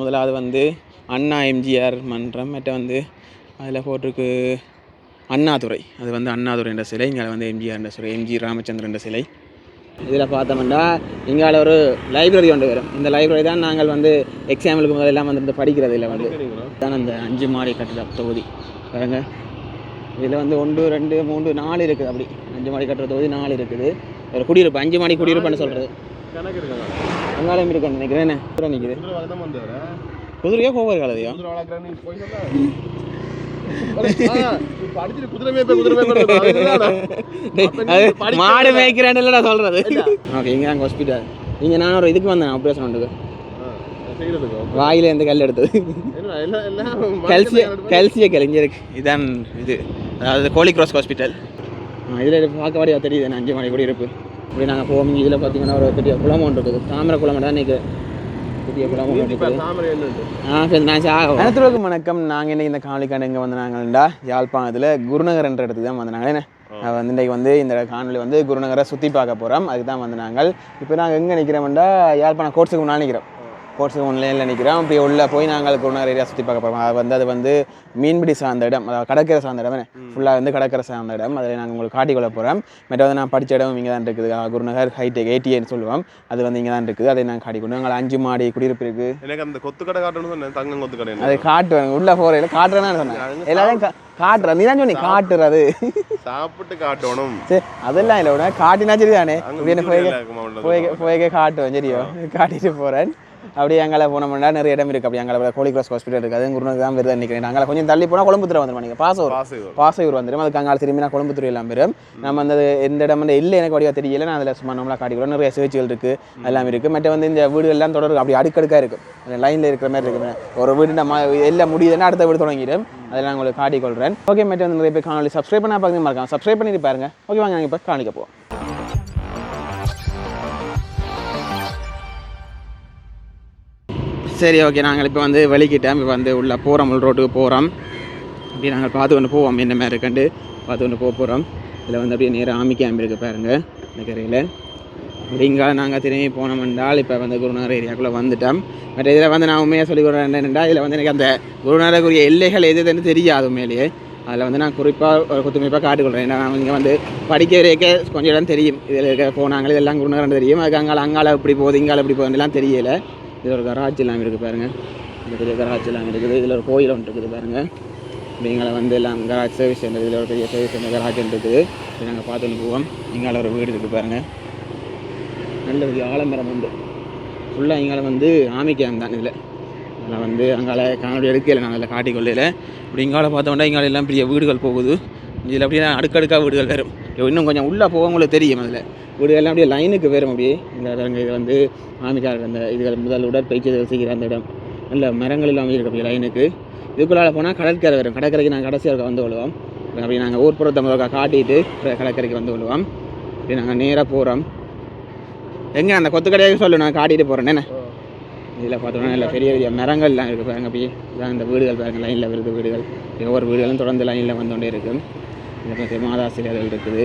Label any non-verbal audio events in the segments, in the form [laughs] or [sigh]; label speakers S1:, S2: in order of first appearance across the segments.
S1: முதலாவது வந்து அண்ணா எம்ஜிஆர் மன்றம் மற்ற வந்து அதில் போட்டிருக்கு அண்ணாதுரை. அது வந்து அண்ணாதுரை என்ற சிலை இங்கே வந்து எம்ஜிஆர் என்ற சிலை எம்ஜி ராமச்சந்திரன் என்ற சிலை. இதில் பார்த்தோம்னா இங்கால ஒரு லைப்ரரி ஒன்று வரும். இந்த லைப்ரரி தான் நாங்கள் வந்து எக்ஸாம்பிளுக்கு முதலெல்லாம் வந்து படிக்கிறது இல்லை வந்து. தான் அந்த அஞ்சு மாடி கட்டிட தொகுதி. பாருங்க. இதில் வந்து ஒன்று ரெண்டு மூன்று நாலு இருக்குது அப்படி. அஞ்சு மாடி கட்டுற தொகுதி நாலு இருக்குது. ஒரு குடியிருப்பு அஞ்சு மாடி குடியிருப்புன்னு சொல்கிறது
S2: கணக்கு
S1: அங்காலையும் இருக்குன்னு நினைக்கிறேன். என்ன? குதிரை நிற்குது குதிரையோ கோவர் காலதையோ
S2: குதிரை வளர்க்குறான்னு நீ போய் சொன்னா படிச்சுட்டு குதிரை மேய்ப்ப குதிரை மேய்ப்ப
S1: அது மாடு மேய்க்கிறேன்னு இல்லடா சொல்றது. ஓகே இங்கே அங்கே ஹாஸ்பிட்டல் இங்கே நான் ஒரு இதுக்கு வந்தேன் ஆப்ரேஷன் ஒன்றுக்கு வாயில இருந்து கல் எடுத்தது. கல்சிய கல்சிய கல் இங்கே இருக்கு. இதான் இது. அதாவது கோழி கிராஸ் ஹாஸ்பிட்டல் இதில் பார்க்க வரையா தெரியுது. அஞ்சு மணி கூட இருப்பு. இப்படி நாங்கள் போவோம். இதில் பார்த்தீங்கன்னா ஒரு பெரிய குளம் ஒன்று இருக்குது. தாமரை குளம் தான் இன்னைக்கு பெரிய குளம் ஒன்று இருக்குது.
S2: தாமரை என்ன
S1: ஆ சரி நான் சாகும் அனைத்துக்கும் வணக்கம். நாங்கள் இன்னைக்கு இந்த காணொலிக்காண்டு எங்கே வந்து நாங்கள்டா யாழ்ப்பாணத்தில் குருநகர் என்ற இடத்துக்கு தான் வந்து நாங்கள் என்ன வந்து இன்றைக்கு வந்து இந்த காணொலி வந்து குருநகரை சுற்றி பார்க்க போகிறோம் அதுக்கு தான் வந்து நாங்கள் இப்போ நாங்கள் எங்கே நிற்கிறோம்டா யாழ்ப்பாணம் கோட்ஸுக்கு முன்னால் நிற்கிறோம் கோட்ஸுக்கு முன்னிலையில் நிற்கிறோம் இப்படி உள்ளே போய் நாங்கள் குருநகர் ஏரியா சுற்றி பார்க்க போகிறோம் அது வந்து அது வந்து மீன்பிடி சார்ந்த இடம். அதாவது கடற்கரை சார்ந்த இடம் ஃபுல்லாக வந்து கடற்கரை சார்ந்த இடம். அதில் நாங்கள் உங்களுக்கு காட்டிக்கொள்ள போகிறோம் மற்ற வந்து நான் படித்த இடம் இங்கே தான் இருக்குது குருநகர் ஹைடெக் ஏடிஏன்னு சொல்லுவோம். அது வந்து இங்கே தான் இருக்குது. அதை நாங்கள் காட்டிக்கொண்டு நாங்கள் அஞ்சு மாடி குடியிருப்பு இருக்குது
S2: எனக்கு அந்த கொத்து கடை காட்டணும்னு சொன்னேன். தங்கம் கொத்து கடை
S1: அது காட்டுவேன். உள்ள போறையில காட்டுறேன்னு சொன்னேன். எல்லாரும் கா- காட்டுறேன். நீ தான் சொன்னி காட்டுறது.
S2: சாப்பிட்டு காட்டணும்.
S1: சரி அதெல்லாம் இல்லை உடனே காட்டினா சரி தானே போய் போய் காட்டுவேன் சரியோ. காட்டிட்டு போகிறேன் அப்படியே அங்கே போனோம்னா நிறைய இடம் இருக்குது அப்படி அங்கே கோழி கிராஸ் ஹாஸ்பிட்டல் இருக்குது அது குருநகர் தான் வருது நினைக்கிறேன் அங்கே கொஞ்சம் தள்ளி போனால் கொழும்புத்துறை வந்துடும் நீங்கள் பாசூர்
S2: பாசு வரும்.
S1: பாசையூர் வந்துடும் அதுக்கு அங்கே திரும்பி நான் கொழும்புத்துறை எல்லாம் பெறும் நம்ம அந்த எந்த இடம் வந்து இல்லை எனக்கு வடிவா தெரியல. நான் அதில் சும்மா நம்மளா காட்டிக்கிறோம் நிறைய சிகிச்சைகள் இருக்குது எல்லாம் இருக்குது மற்ற வந்து இந்த வீடு எல்லாம் தொடர் அப்படி அடுக்கடுக்காக இருக்கும் லைனில் இருக்கிற மாதிரி இருக்கு. ஒரு வீடு நம்ம எல்லாம் முடியுதுன்னா அடுத்த வீடு தொடங்கிடும். அதில் நான் உங்களுக்கு காட்டிக்கொள்கிறேன் ஓகே மற்ற வந்து நிறைய பேர் காணொலி சப்ஸ்கிரைப் பண்ணா பார்க்க மறக்காம சப்ஸ்கிரைப் பண்ணிட்டு பாருங்க. ஓகே வாங்க நாங்கள் இப்போ காணிக்க போவோம். சரி ஓகே நாங்கள் இப்போ வந்து வலிக்கிட்டோம் இப்போ வந்து உள்ளே போகிறோம் உள் ரோட்டுக்கு போகிறோம் அப்படி நாங்கள் பார்த்து கொண்டு போவோம். என்ன மாதிரி இருக்குண்டு பார்த்து கொண்டு போக போகிறோம் இதில் வந்து அப்படியே நேராக ஆமி கேம்ப் இருக்குது பாருங்கள் இந்த கரையில். அப்படிங்கால நாங்கள் திரும்பி போனோம் என்றால் இப்போ வந்து குருநகர் ஏரியாக்குள்ளே வந்துட்டோம். பட் இதில் வந்து நான் உண்மையாக சொல்லி கொடுறேன் என்னென்னா இதில் வந்து எனக்கு அந்த குருநகருக்குரிய எல்லைகள் எது எதுன்னு தெரியாது உண்மையிலேயே. அதில் வந்து நான் குறிப்பாக ஒரு குத்துமைப்பாக காட்டுக்கொள்கிறேன் ஏன்னா நான் இங்கே வந்து படிக்க வரைக்க கொஞ்சம் இடம் தெரியும். இதில் இருக்க போனாங்க இதெல்லாம் குருநகரம் தெரியும். அதுக்கு அங்கால அங்கால இப்படி போகுது இங்கால இப்படி போகுதுலாம் தெரியலை. இதில் ஒரு கராஜ் எல்லாம் இருக்குது பாருங்கள் இந்த பெரிய கராஜ் எல்லாம் இருக்குது. இதில் ஒரு கோயில் ஒன்று இருக்குது பாருங்கள் இங்கே வந்து எல்லாம் கராஜ் சர்வீஸ் சென்டர் இதில் ஒரு பெரிய சர்வீஸ் சென்டர் கராஜ் இருக்குது. இது நாங்கள் பார்த்துட்டு போவோம். இங்கால ஒரு வீடு இருக்குது பாருங்கள் நல்ல பெரிய ஆலமரம் உண்டு. ஃபுல்லாக இங்கால வந்து ஆமி கேம் தான் இதில். அதில் வந்து அங்கால காணொலி எடுக்கல நாங்கள் அதில் காட்டிக்கொள்ளையில் இப்படி இங்கால பார்த்தோம்னா இங்கால எல்லாம் பெரிய வீடுகள் போகுது. இதில் அப்படியே அடுக்கடுக்காக வீடுகள் வரும். இன்னும் கொஞ்சம் உள்ளே போகவங்களுக்கு தெரியும் அதில். வீடுகள்லாம் அப்படியே லைனுக்கு வரும் அப்படியே இந்த பாருங்க வந்து ஆமிக்காரர் அந்த இதுகள் முதல் உடற்பயிற்சி செய்கிற அந்த இடம். நல்ல மரங்கள் எல்லாம் இருக்கு அப்படியே லைனுக்கு இதுக்குள்ளால போனால் கடற்கரை வரும். கடற்கரைக்கு நாங்கள் கடைசியாக வந்து விழுவோம் அப்படி நாங்கள் ஊர்ப்புறத்தை முதல்ல காட்டிட்டு கடற்கரைக்கு வந்து விழுவோம் அப்படி நாங்கள் நேராக போகிறோம் எங்கே அந்த கொத்து கடையாக சொல்லு நான் காட்டிட்டு போகிறேன் என்ன? இதில் பார்த்தோம்னா நல்ல பெரிய பெரிய மரங்கள்லாம் இருக்குது பாருங்க அப்படியே. இதான் இந்த வீடுகள் பாருங்கள் லைனில் வருது வீடுகள். ஒவ்வொரு வீடுகளும் தொடர்ந்து லைனில் வந்தோண்டே இருக்குது இதில் பார்த்து மாதா இருக்குது.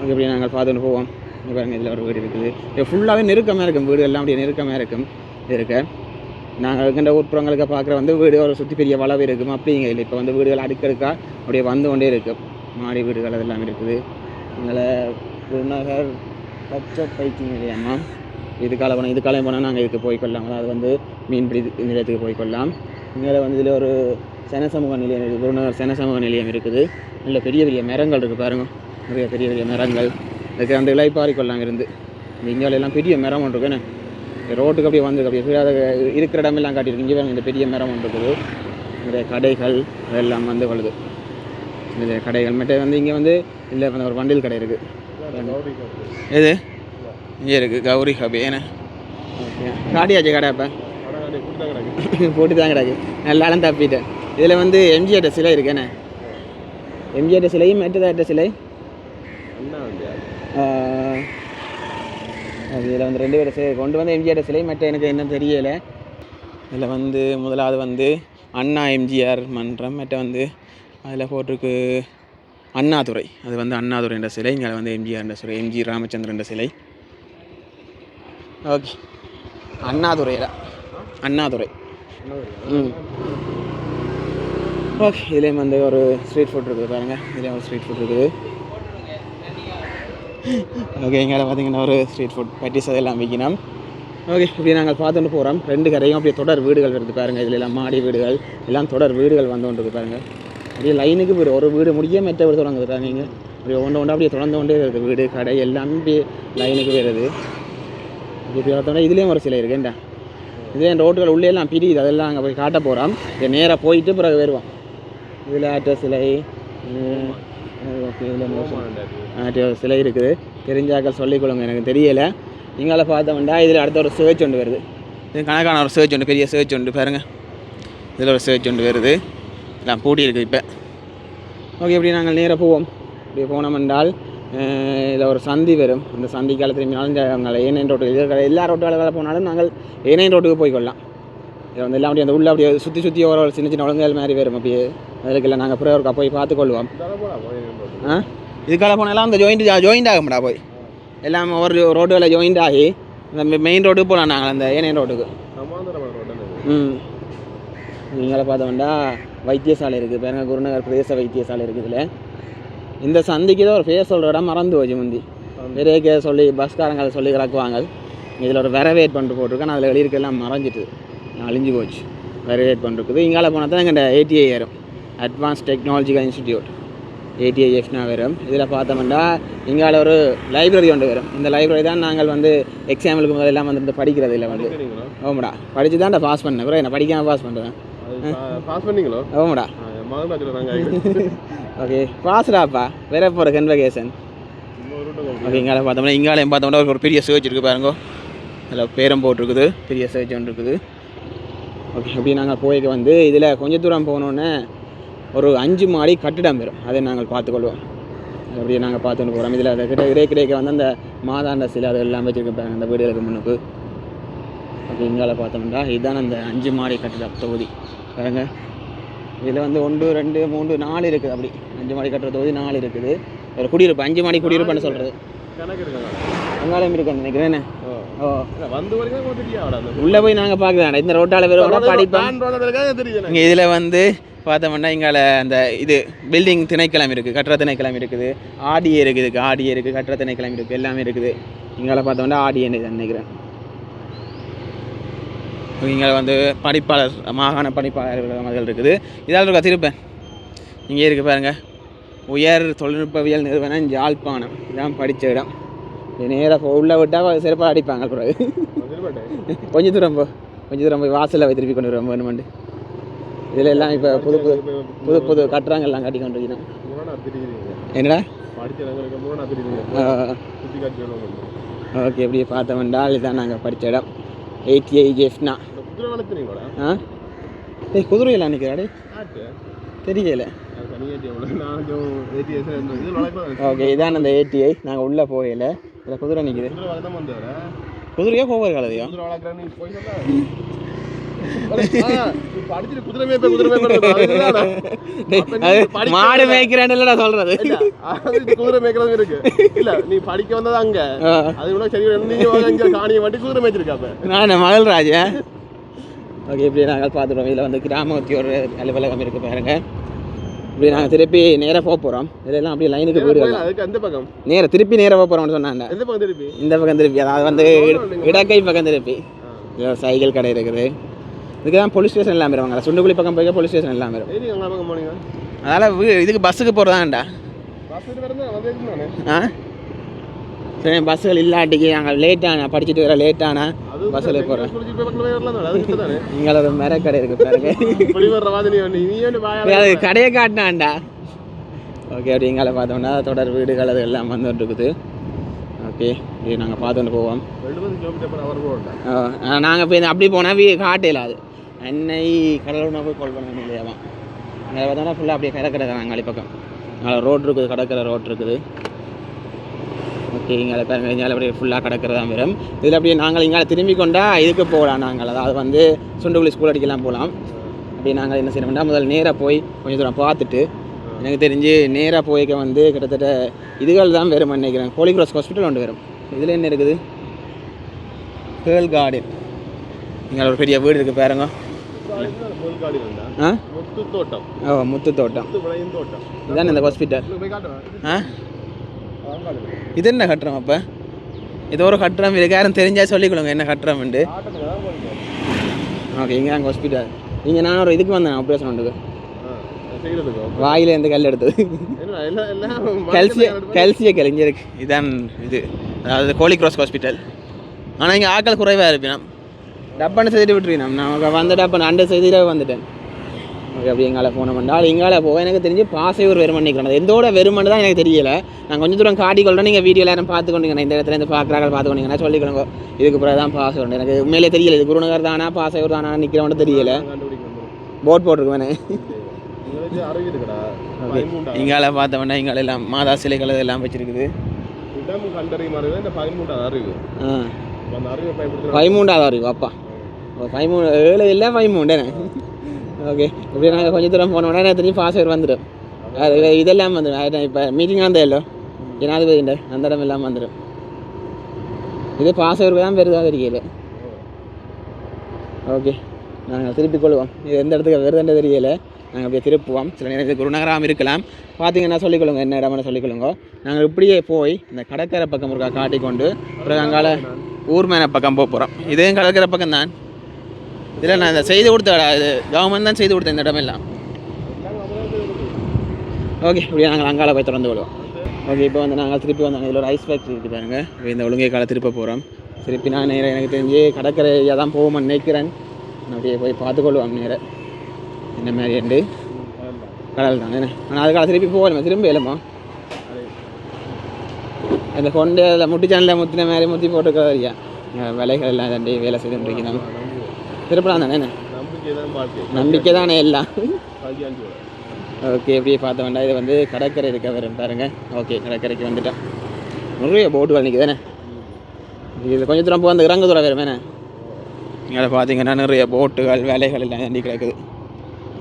S1: அங்கே இப்படி நாங்கள் பார்த்துட்டு போவோம். இங்கே பாருங்க இதில் ஒரு வீடு இருக்குது. இது ஃபுல்லாகவே நெருக்கமாக இருக்கும். வீடுகள்லாம் அப்படியே நெருக்கமாக இருக்கும். இருக்க. நாங்கள் இருக்கின்ற உட்புறங்களுக்கு பார்க்குற வந்து வீடு ஒரு சுற்றி பெரிய வளவு இருக்கும். அப்படிங்க இல்லை. இப்போ வந்து வீடுகள் அடுக்கடுக்கா அப்படியே வந்து கொண்டே இருக்கும் மாடி வீடுகள் அதெல்லாம் இருக்குது. அதனால் குருநகர் பச்சை பைக்கிங் நிலையமா? இது காலம் போனால் இது காலம் போனால் நாங்கள் இதுக்கு போய்க்கொள்ளலாம். அதாவது வந்து மீன்பிடி நிலையத்துக்கு போய்க்கொள்ளலாம். இங்கே வந்து இதில் ஒரு சனசமூக நிலையம் இருக்குது குருநகர் சனசமூக நிலையம் இருக்குது. நல்ல பெரிய பெரிய மரங்கள் இருக்குது பாருங்க. நிறைய பெரிய பெரிய மரங்கள். அதுக்கு அந்த இலைப்பாரி கொள்ளாங்க இருந்து. இந்த இந்தியாவில எல்லாம் பெரிய மரம் ஒன்று இருக்குன்னு ரோட்டுக்கு அப்படியே வந்து அப்படியே அது இருக்கிற இடமெல்லாம் காட்டியிருக்கு. இங்கே பாருங்க இந்த பெரிய மரம் ஒன்று இருக்குது. நிறைய கடைகள் அதெல்லாம் வந்து வழுது நிறைய கடைகள். மட்டும் வந்து இங்கே வந்து இல்லை ஒரு வண்டில் கடை இருக்குது எது? இங்கே இருக்குது கௌரி ஹபி. என்ன? காட்டியாச்சு கடை இப்போ போட்டு தான் கிடக்கு. நல்லாலும் தப்பிட்டேன். இதில் வந்து எம்ஜிஆர் சிலை இருக்கேண்ணே எம்ஜிஆர் சிலையும் மேட்டதாட்ட சிலை? இதில் வந்து ரெண்டு பேரும் சிலை கொண்டு வந்து எம்ஜிஆர் சிலை மற்ற எனக்கு என்ன தெரியலை. இதில் வந்து முதலாவது வந்து அண்ணா எம்ஜிஆர் மன்றம் மற்ற வந்து அதில் போட்டிருக்கு அண்ணாதுரை. அது வந்து அண்ணாதுரை என்ற சிலை இங்கே வந்து எம்ஜிஆர் என்ற சிலை எம்ஜி ராமச்சந்திரன் என்ற சிலை. ஓகே. அண்ணாதுரையில் அண்ணாதுரை. ம். ஓகே இதுலேயும் வந்து ஒரு ஸ்ட்ரீட் ஃபுட் இருக்குது பாருங்கள் இதுலேயும் ஒரு ஸ்ட்ரீட் ஃபுட் இருக்குது. ஓகே எங்களால் பார்த்தீங்கன்னா ஒரு ஸ்ட்ரீட் ஃபுட் பட்டிஸ் அதெல்லாம் விற்கணும் ஓகே இப்படி நாங்கள் பார்த்துட்டு போகிறோம் ரெண்டு கரையும் அப்படியே தொடர் வீடுகள் வருது பாருங்கள் இதில் எல்லாம் மாடி வீடுகள் எல்லாம் தொடர் வீடுகள் வந்து கொண்டு பாருங்கள் அப்படியே லைனுக்கு வீடு ஒரு வீடு முடிய மெத்த வீடு தொடங்குது நீங்கள் அப்படியே ஒன்று ஒன்று அப்படியே தொடர்ந்து கொண்டே வருது வீடு கடை எல்லாமே அப்படியே லைனுக்கு போயிடுது இப்படி பார்த்தோம்னா இதுலேயும் ஒரு சிலை இருக்குண்டா இதே ரோட்டுகள் உள்ளே எல்லாம் பிரியுது. அதெல்லாம் அங்கே போய் காட்ட போகிறோம் இதை நேராக போயிட்டு பிறகு வருவோம். இதில் சிலை ஓகே இதில் சிலை இருக்குது. தெரிஞ்சாக்கள் சொல்லிக்கொள்ளுங்க எனக்கு தெரியலை. நீங்களால் பார்த்தோம்டா இதில் அடுத்த ஒரு சர்ச் ஒன்று வருது. இது கணக்கான ஒரு சர்ச் ஒன்று பெரிய சர்ச் ஒன்று பாருங்கள் இதில் ஒரு சர்ச் ஒன்று வருது. எல்லாம் பூட்டி இருக்குது இப்போ. ஓகே இப்படி நாங்கள் நேராக போவோம். இப்படி போனோம் என்றால் இதில் ஒரு சந்தி வரும். அந்த சந்திக்கால கால திரும்பினாலும் இந்த ரோட்டுக்கு ஏனைன் எல்லா ரோட்டு வேலை போனாலும் நாங்கள் ஏனைன் ரோட்டுக்கு போய்க்கொள்ளலாம் இது வந்து எல்லாம் அப்படியே அந்த உள்ள அப்படியே சுற்றி சுற்றி ஒரு சின்ன சின்ன ஒழுங்குகள் மாதிரி வரும் அப்படியே. அதுக்கெல்லாம் நாங்கள் அப்புறம் ஒருக்கா போய் பார்த்துக்கொள்வோம். ஆ? இதுக்காக போனாலும் அந்த ஜாயிண்ட் ஜாயிண்ட் ஆகும்டா போய். எல்லாம் ஒரு ரோடு வேலை ஜாயிண்ட் ஆகி அந்த மெயின் ரோடு போகலாம் நாங்கள் அந்த ஏனையன் ரோட்டுக்கு ம். நீங்களே பார்த்தோம்டா வைத்தியசாலை இருக்குது பாருங்க குருநகர் பிரதேச வைத்தியசாலை இருக்குது இதில். இந்த சந்திக்கு தான் ஒரு பேர் சொல்கிற இடம் மறந்து போச்சு முந்தி. பெரிய சொல்லி பஸ்காரங்க அதை சொல்லி கிடக்குவாங்க. இதில் ஒரு வெரவேட் பண்ணிட்டு போட்டிருக்கேன் அதில் வெளியிருக்கெல்லாம் மறைஞ்சிட்டு. அழிஞ்சு போச்சு. வெரவேட் பண்ணிருக்குது இங்கால போனால் தான் எங்கள் ஏடிஐ ஏறும் அட்வான்ஸ் டெக்னாலஜிக்கல் இன்ஸ்டிடியூட் ஏடிஐஎஃப்னா வரும். இதில் பார்த்தோம்னா இங்கால ஒரு லைப்ரரி ஒன்று வரும். இந்த லைப்ரரி தான் நாங்கள் வந்து எக்ஸாம்பிளுக்கு முதல்லாம் வந்து படிக்கிறது இல்லை வந்து. ஓமடா படித்து தான் பாஸ் பண்ணேன். அப்புறம் என்ன படிக்காமல் பாஸ் பண்ணுறேன்
S2: பாஸ் பண்ணீங்களோ?
S1: ஓமடா ஓகே பாஸ்டாப்பா வேற போகிற கன்வகேஷன் ஓகே இங்கால பார்த்தோம்னா இங்காலையும் பார்த்தோம்னா ஒரு பெரிய சர்ச் இருக்குது பாருங்க. அதில் பேரம் போட்டிருக்குது. பெரிய சர்ச் ஒன்று இருக்குது. ஓகே அப்படி நாங்கள் போய்க்க வந்து இதில் கொஞ்ச தூரம் போனோன்னே ஒரு அஞ்சு மாடி கட்டிடம் வரும். அதை நாங்கள் பார்த்துக்கொள்வோம். அப்படியே நாங்கள் பார்த்துட்டு போகிறோம் இதில் அதை கிட்ட இடை கிடைக்க வந்து அந்த மாதாண்ட சிலை அது எல்லாம் வச்சுருக்க அந்த வீடுகளுக்கு முன்னுக்கு. ஓகே இங்கால பார்த்தோம்னா இதுதான் அந்த அஞ்சு மாடி கட்டிடம் தொகுதி. பாருங்க. இதில் வந்து ஒன்று ரெண்டு மூன்று நாலு இருக்குது அப்படி. அஞ்சு மாடி கட்டுற தொகுதி நாலு இருக்குது. ஒரு குடியிருப்பு அஞ்சு மாடி குடியிருப்புன்னு சொல்கிறது அங்காலையும் இருக்குன்னு நினைக்கிறேன். உள்ளே போய் நாங்கள் பார்க்கலாம் இந்த ரோட்டால் வெறும் படிப்போம்
S2: தெரியுது
S1: இங்கே இதில் வந்து பார்த்தோம்னா இங்கால அந்த இது பில்டிங் திணைக்களம் இருக்குது கட்டட திணைக்களம் இருக்குது. ஆடியே இருக்குது ஆடியே இருக்குது கட்டட திணைக்களம் இருக்குது எல்லாமே இருக்குது. இங்கால பார்த்தோம்னா ஆடியே நினைக்கிறேன். இங்கே வந்து படிப்பாளர் மாகாண படிப்பாளர்கள் அவர்கள் இருக்குது. இதால் இருக்கா திருப்பேன். இங்கே இருக்கு பாருங்க. உயர் தொழில்நுட்பவியல் நிறுவனம் யாழ்ப்பாணம். இதான் படித்த இடம். நேராக உள்ளே விட்டால் சிறப்பாக அடிப்பாங்க பிறகு கொஞ்சம் தூரம் போ கொஞ்சம் தூரம் போய் வாசலில் திருப்பி கொண்டு வருவோம் வேணுமெண்டு. இதில் எல்லாம் இப்போ புது புது புது புது கட்டுறாங்க எல்லாம் கட்டி கொண்டு என்னடா ஓகே இப்படி பார்த்தோம்னா இதுதான் நாங்கள் படித்த இடம். எயிட்டி எயிட் எஃப்னா ஆ? ஏய் குதிரையில் நிற்கிறாடே தெரியல. ஓகே இதான் அந்த ஏடிஐ நாங்கள் உள்ளே போகல இதில் குதிரை நிற்குது குதிரையோ கோவர் காலதையோ அது [laughs] மாடு மேய்க்கிறேன்னு இல்லடா சொல்றது. [laughs]
S2: குதிரை மேய்க்கிறது இருக்கு. இல்ல நீ படிக்க வந்தது அங்க. அது கூட சரி நீங்க காணியை மாட்டி குதிரை மேய்ச்சிருக்காப்ப
S1: நான் மகள்ராஜ்? ஓகே இப்படி நாங்கள் பார்த்துருவோம் இதில் வந்து கிராமத்தி ஒரு அலுவலகம் இருக்குது பாருங்க. இப்படி நாங்கள் திருப்பி நேராக போக போகிறோம் இதெல்லாம் அப்படியே லைனுக்கு வீடு
S2: அதுக்கு அந்த பக்கம்?
S1: நேராக திருப்பி நேராக போக போகிறோம்னு சொன்னாங்க.
S2: எந்த பக்கம் திருப்பி?
S1: இந்த பக்கம் திருப்பி அதாவது வந்து இடக்கை பக்கம் திருப்பி. சைக்கிள் கடை இருக்குது. இதுக்கு தான் போலீஸ் ஸ்டேஷன் எல்லாம் வருவாங்க சுண்டுக்குழி பக்கம் போய் போலீஸ் ஸ்டேஷன்
S2: அங்க பக்கம் போனீங்க?
S1: அதனால் இதுக்கு பஸ்ஸுக்கு போகிறதாண்டா ஆ? சரி பஸ்ஸுகள் இல்லாட்டிக்கு நாங்கள் லேட்டான படிச்சுட்டு வர லேட்டான பஸ்ஸில் போகிறேன்
S2: தானே தானே?
S1: இங்கே ஒரு மரக்கடை இருக்குது பாருங்க. கடையை காட்டினான்டா. ஓகே அப்படி இங்கால பார்த்தோம்னா தொடர் வீடுகள் அது எல்லாம் வந்துட்டு இருக்குது ஓகே இப்படி நாங்கள் பார்த்துட்டு போவோம். நாங்கள் போய் அப்படி போனால் வீ காட்டையில் அது அன்னை கடலூர்னா போய் கால் பண்ண இல்லையாமா அங்கே பார்த்தோம்னா ஃபுல்லாக அப்படியே கடற்கரை தான் அங்காளி பக்கம் அங்கே ரோட் இருக்குது கடற்கரை ரோட் இருக்குது. ஓகே இங்கே பாருங்க இங்கே அப்படியே ஃபுல்லாக கடற்கரை தான் வரும் இதில் அப்படியே நாங்கள் இங்கே திரும்பி கொண்டா இதுக்கு போகலாம் நாங்கள். அதாவது வந்து சுண்டுகுழி ஸ்கூல் அடிக்கலாம் போகலாம். அப்படி நாங்கள் என்ன செய்யணும்னா முதல்ல நேராக போய் கொஞ்சம் தூரம் பார்த்துட்டு எனக்கு தெரிஞ்சு நேராக போய்க்க வந்து கிட்டத்தட்ட இதுகள் தான் வரும் நினைக்கிறேன். ஹோலி கிராஸ் ஹாஸ்பிட்டல் ஒன்று வரும் இதில் என்ன இருக்குது? கேர்ள் கார்டன் இங்கே ஒரு பெரிய வீடு இருக்குது பாருங்க. ஆ?
S2: முத்து தோட்டம்
S1: ஓ முத்து தோட்டம். இதானே இந்த ஹாஸ்பிட்டல் ஆ. இது என்ன கட்டுறோம் அப்போ? இது ஒரு கட்டுறம் இருக்கு யாரும் தெரிஞ்சா சொல்லிக்கொள்ளுங்க என்ன கட்டுறோம்ண்டு
S2: உண்டு
S1: ஓகே இங்கே அங்கே ஹாஸ்பிட்டல் இங்கே நான் ஒரு இதுக்கு வந்தேன் ஆப்ரேஷன் ஒன்றுக்கு வாயில இருந்து கல் எடுத்தது. கல்சிய கல்சிய கலைஞருக்கு இதான் இது. அதாவது கோழி கிராஸ் ஹாஸ்பிட்டல் ஆனால் இங்கே ஆட்கள் குறைவாக இருப்பினோம். டப்பான்னு செய்துட்டு விட்டுருக்கேன் நான் வந்த டப்பன் அண்டை செய்திட வந்துட்டேன். ஓகே அப்படி எங்கால போன பண்ணால் எங்கால போக எனக்கு தெரிஞ்சு பாசையூர் வெறுமன் நிற்கிறேன் எந்தோட வெறுமன் தான் எனக்கு தெரியல. நான் கொஞ்சம் தூரம் காட்டிக்கொள்றேன் நீங்கள் வீடியோ எல்லாரும் பார்த்து கொண்டீங்க இந்த இடத்துல இருந்து பார்க்குறாங்க பார்த்து கொண்டீங்கன்னா சொல்லிக்கணுங்க இதுக்கு பிறகு தான் பாசை உண்டு. எனக்கு உண்மையிலே தெரியல. இது குருநகர் தானா பாசையூர் தானா நிற்கிறவன்ட்டு தெரியல. போட் போட்டிருக்குவேனே. இங்கால பார்த்தோம்னா இங்கால எல்லாம் மாதா சிலைகள் எல்லாம் வச்சிருக்குது.
S2: கண்டறியும் அறிவு
S1: அப்பா. பதிமூணு ஏழு இல்லை பதிமூண்டுன்னு ஓகே இப்படி நாங்கள் கொஞ்சம் தூரம் போன உடனே திரும்பி பாஸ்வேர்ட் வந்துடும் அது இதெல்லாம் வந்துடும் இப்போ மீட்டிங் அந்த இல்லை ஜனாதிபதிண்ட அந்த இடம் எல்லாம் வந்துடும் இது பாஸ்வேர்டு தான் பெருதாக தெரியல ஓகே நாங்கள் திருப்பிக் கொள்வோம் இது எந்த இடத்துக்கு வருதுன்ற தெரியல நாங்கள் அப்படியே திருப்புவோம் சில நேரத்தில் குருநகரம் குருநகராம் இருக்கலாம் பார்த்தீங்கன்னா சொல்லிக்கொள்ளுங்க என்ன இடம்னு சொல்லிக்கொள்ளுங்க நாங்கள் இப்படியே போய் இந்த கடற்கரை பக்கம் இருக்கா காட்டிக்கொண்டு பிறகு அங்கால ஊர்மேன பக்கம் போக போகிறோம் இதே கடற்கரை பக்கம் தான் இதில் நான் இந்த செய்து கொடுத்தடா. இது கவர்மெண்ட் தான் செய்து கொடுத்தேன் இந்த இடமெல்லாம். ஓகே இப்படியே நாங்கள் அங்கால போய் திறந்து விடுவோம். ஓகே இப்போ வந்து நாங்கள் திருப்பி வந்தாங்க இதில் ஒரு ஐஸ் ஃபேக்ட்ரி இருக்குது பாருங்க. இப்போ இந்த ஒழுங்கை காலை திருப்ப போகிறோம் திருப்பி நான் நேராக எனக்கு தெரிஞ்சு கடற்கரையாக தான் போவோம்னு நினைக்கிறேன். நான் அப்படியே போய் பார்த்துக்கொள்வோம் நேரம் என்ன மாதிரி உண்டு கடல் தான் என்ன? ஆனால் அதுக்காக திருப்பி போகலாமா திரும்ப இல்லைம்மா. இந்த கொண்டு அதில் முட்டி சேனலில் முத்தின மாதிரி முத்தி போட்டுக்கிறதா விலைகள் எல்லாம் தண்டி வேலை செய்து முடிக்கணும் திருப்பலாம் தானே என்ன?
S2: நம்பிக்கை தானே
S1: எல்லாம். ஓகே எப்படி பார்த்த வேண்டாம். இது வந்து கடற்கரை இருக்க வரும் பாருங்க. ஓகே கடற்கரைக்கு வந்துட்டேன் நிறைய போட்டுகள் நிற்குதானே இது கொஞ்சம் தூரம் போக அந்த இறங்கு தூரம் வேறு வேணே இங்கே பார்த்தீங்கன்னா நிறைய போட்டுகள் வேலைகள் எல்லாம் தண்டி கிடக்குது.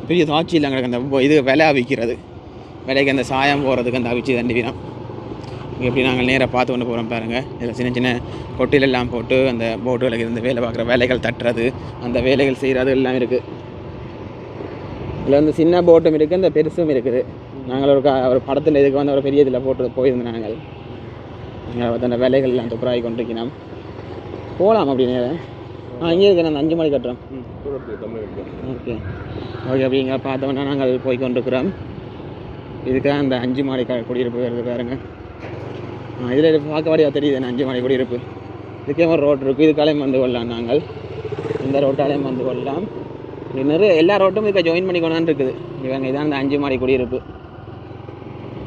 S1: பெரிய தாட்சி இல்லை கிடக்கு அந்த இது விலை விற்கிறது விலைக்கு அந்த சாயம் போகிறதுக்கு அந்த அவிச்சு தண்டி வீரம் இங்கே எப்படி நாங்கள் நேராக பார்த்து கொண்டு போகிறோம் பாருங்கள் இதில் சின்ன சின்ன கொட்டில் எல்லாம் போட்டு அந்த போட்டுகளுக்கு இருந்து வேலை பார்க்குற வேலைகள் தட்டுறது அந்த வேலைகள் செய்கிறது எல்லாம் இருக்குது இதில் வந்து சின்ன போட்டும் இருக்குது இந்த பெருசும் இருக்குது. நாங்கள் ஒரு ஒரு படத்தில் இதுக்கு வந்து ஒரு பெரிய இதில் போட்டு போயிருந்தோம் நாங்கள். நாங்கள் வந்து அந்த வேலைகள் எல்லாம் துப்புராகி கொண்டிருக்கிறோம். போகலாம் அப்படி நேரம் ஆ இங்கே இருக்கிற அந்த அஞ்சு மணி கட்டுறோம். ஓகே. ஓகே அப்படிங்க பார்த்தோம்னா நாங்கள் போய் கொண்டிருக்கிறோம். இதுக்கு அந்த அஞ்சு மாடி குடியிருப்பு வருது பாருங்க. ஆ இதில் பார்க்க வழியாக தெரியுது நான் அஞ்சு மாடி குடியிருப்பு இதுக்கே ஒரு ரோட் இருக்குது இதுக்காலையும் வந்து கொள்ளலாம் நாங்கள். இந்த ரோட்டாலையும் வந்து கொள்ளலாம். இது நிறைய எல்லா ரோட்டும் இப்போ ஜாயின் பண்ணி கொண்டு இருக்குது. இவங்க இதான் இந்த அஞ்சு மாடி குடியிருப்பு